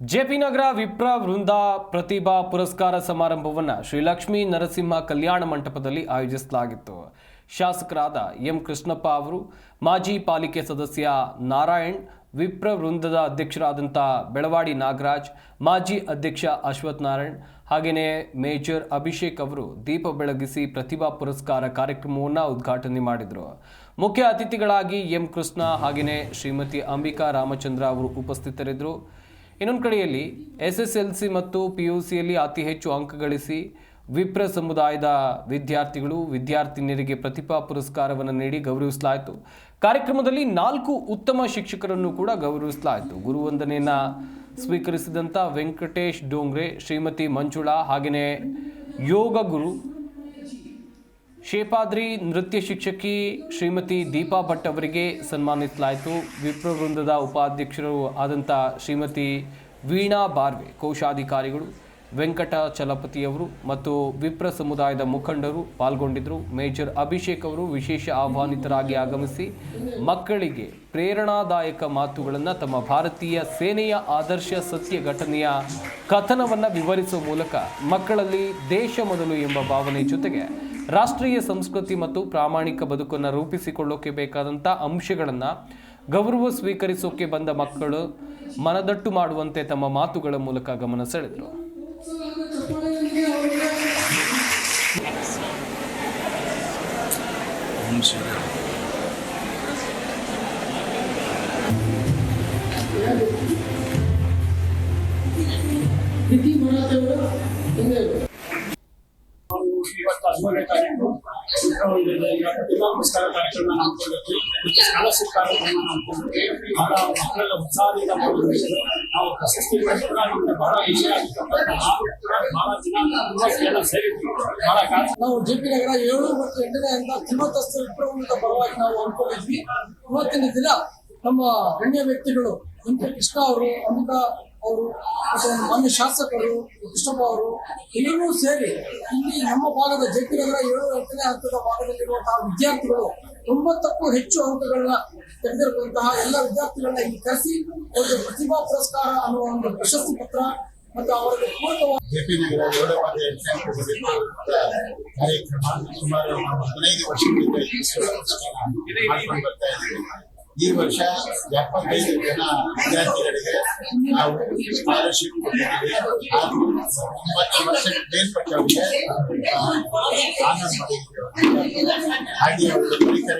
JP ನಗರ ವಿಪ್ರ ವೃಂದ ಪ್ರತಿಭಾ ಪುರಸ್ಕಾರ ಸಮಾರಂಭವನ್ನು ಶ್ರೀಲಕ್ಷ್ಮೀ ನರಸಿಂಹ ಕಲ್ಯಾಣ ಮಂಟಪದಲ್ಲಿ ಆಯೋಜಿಸಲಾಗಿತ್ತು. ಶಾಸಕರಾದ ಎಂ ಕೃಷ್ಣಪ್ಪ ಅವರು, ಮಾಜಿ ಪಾಲಿಕೆ ಸದಸ್ಯ ನಾರಾಯಣ್, ವಿಪ್ರ ವೃಂದದ ಅಧ್ಯಕ್ಷರಾದಂಥ ಬೆಳವಾಡಿ ನಾಗರಾಜ್, ಮಾಜಿ ಅಧ್ಯಕ್ಷ ಅಶ್ವಥ್ ನಾರಾಯಣ್, ಹಾಗೆಯೇ ಮೇಜರ್ ಅಭಿಷೇಕ್ ಅವರು ದೀಪ ಬೆಳಗಿಸಿ ಪ್ರತಿಭಾ ಪುರಸ್ಕಾರ ಕಾರ್ಯಕ್ರಮವನ್ನು ಉದ್ಘಾಟನೆ ಮಾಡಿದರು. ಮುಖ್ಯ ಅತಿಥಿಗಳಾಗಿ ಎಂ ಕೃಷ್ಣ, ಹಾಗೆಯೇ ಶ್ರೀಮತಿ ಅಂಬಿಕಾ ರಾಮಚಂದ್ರ ಅವರು ಉಪಸ್ಥಿತರಿದ್ದರು. ಇನ್ನೊಂದು ಕಡೆಯಲ್ಲಿ ಎಸ್ ಎಸ್ ಎಲ್ ಸಿ ಮತ್ತು ಪಿ ಯು ಸಿಯಲ್ಲಿ ಅತಿ ಹೆಚ್ಚು ಅಂಕ ಗಳಿಸಿ ವಿಪ್ರ ಸಮುದಾಯದ ವಿದ್ಯಾರ್ಥಿಗಳು ವಿದ್ಯಾರ್ಥಿನಿಯರಿಗೆ ಪ್ರತಿಭಾ ಪುರಸ್ಕಾರವನ್ನು ನೀಡಿ ಗೌರವಿಸಲಾಯಿತು. ಕಾರ್ಯಕ್ರಮದಲ್ಲಿ ನಾಲ್ಕು ಉತ್ತಮ ಶಿಕ್ಷಕರನ್ನು ಕೂಡ ಗೌರವಿಸಲಾಯಿತು. ಗುರುವಂದನೆಯನ್ನು ಸ್ವೀಕರಿಸಿದಂಥ ವೆಂಕಟೇಶ್ ಡೋಂಗ್ರೆ, ಶ್ರೀಮತಿ ಮಂಜುಳಾ ಹಾಗೆಯೇ ಯೋಗ ಗುರು ಶೇಪಾದ್ರಿ ನೃತ್ಯ ಶಿಕ್ಷಕಿ ಶ್ರೀಮತಿ ದೀಪಾ ಭಟ್ ಅವರಿಗೆ ಸನ್ಮಾನಿಸಲಾಯಿತು. ವಿಪ್ರ ವೃಂದದ ಉಪಾಧ್ಯಕ್ಷರು ಆದಂಥ ಶ್ರೀಮತಿ ವೀಣಾ ಬಾರ್ವೆ, ಕೋಶಾಧಿಕಾರಿಗಳು, ವೆಂಕಟ ಚಲಪತಿಯವರು ಮತ್ತು ವಿಪ್ರ ಸಮುದಾಯದ ಮುಖಂಡರು ಪಾಲ್ಗೊಂಡಿದ್ದರು. ಮೇಜರ್ ಅಭಿಷೇಕ್ ಅವರು ವಿಶೇಷ ಆಹ್ವಾನಿತರಾಗಿ ಆಗಮಿಸಿ ಮಕ್ಕಳಿಗೆ ಪ್ರೇರಣಾದಾಯಕ ಮಾತುಗಳನ್ನು ತಮ್ಮ ಭಾರತೀಯ ಸೇನೆಯ ಆದರ್ಶ ಸತ್ಯ ಘಟನೆಯ ಕಥನವನ್ನು ವಿವರಿಸುವ ಮೂಲಕ ಮಕ್ಕಳಲ್ಲಿ ದೇಶ ಮೊದಲು ಎಂಬ ಭಾವನೆ ಜೊತೆಗೆ ರಾಷ್ಟ್ರೀಯ ಸಂಸ್ಕೃತಿ ಮತ್ತು ಪ್ರಾಮಾಣಿಕ ಬದುಕನ್ನು ರೂಪಿಸಿಕೊಳ್ಳೋಕೆ ಬೇಕಾದಂಥ ಅಂಶಗಳನ್ನು ಗೌರವ ಸ್ವೀಕರಿಸೋಕೆ ಬಂದ ಮಕ್ಕಳು ಮನದಟ್ಟು ಮಾಡುವಂತೆ ತಮ್ಮ ಮಾತುಗಳ ಮೂಲಕ ಗಮನ ಸೆಳೆದರು. ಇವತ್ತು ಕಾರ್ಯಕ್ರಮ ಕಾರ್ಯಕ್ರಮ ಕಾರ್ಯಕ್ರಮ ಬಹಳ ಉತ್ಸಾಹದಿಂದ ನಾವು ಪ್ರಶಸ್ತಿ ನಮಗೆ ಬಹಳ ವಿಷಯ ನಗರ ಏಳು ಮತ್ತು ಎಂಟನೇ ಅಂತ ಕಿಮ್ಮತ್ತಸ್ಥ ವಿಪ್ರವೃಂದ ಪರವಾಗಿ ನಾವು ಅನ್ಕೊಂಡಿದ್ವಿ ಇವತ್ತಿನ ದಿನ ನಮ್ಮ ಗಣ್ಯ ವ್ಯಕ್ತಿಗಳು ಕೆ ಕೃಷ್ಣ ಅವರು ಅಮಿತಾ ಅವರು ಮತ್ತು ಮಾನ್ಯ ಶಾಸಕರು, ಕೃಷ್ಣಪ್ಪ ಅವರು, ಎಲ್ಲರೂ ಸೇರಿ ಇಲ್ಲಿ ನಮ್ಮ ಭಾಗದ ಜೆ ನಗರ ಏಳು ಎಂಟನೇ ಹಂತದ ಭಾಗದಲ್ಲಿರುವಂತಹ ವಿದ್ಯಾರ್ಥಿಗಳು, ತೊಂಬತ್ತಕ್ಕೂ ಹೆಚ್ಚು ಅಂಕಗಳನ್ನ ತೆಗೆದಿರುವಂತಹ ಎಲ್ಲ ವಿದ್ಯಾರ್ಥಿಗಳನ್ನ ಇಲ್ಲಿ ಕರೆಸಿ, ಅವರಿಗೆ ಪ್ರತಿಭಾ ಪುರಸ್ಕಾರ ಅನ್ನುವ ಒಂದು ಪ್ರಶಸ್ತಿ ಪತ್ರ ಮತ್ತು ಅವರಿಗೆ ಪೂರ್ಣವಾಗಿ ಜೆಪಿ ಕಾರ್ಯಕ್ರಮ ಸುಮಾರು ಹದಿನೈದು ವರ್ಷಗಳಿಂದ ಬರ್ತಾ ಇದ್ದೀವಿ. ಈ ವರ್ಷ ಎಪ್ಪತ್ತೈದು ಜನ ವಿದ್ಯಾರ್ಥಿಗಳಿಗೆ ನಾವು ಸ್ಕಾಲರ್ಶಿಪ್ ಕೊಟ್ಟಿದ್ದೀವಿ ಹಾಗೂ ಒಂಬತ್ತು ವರ್ಷ ಮೇಲ್ಪಟ್ಟವರಿಗೆ ಆನಂದ್ ಮಾಡಿದ್ದೀವಿ ಹಾಗೆ ಅವರಿಗೆ ಪರಿಕರ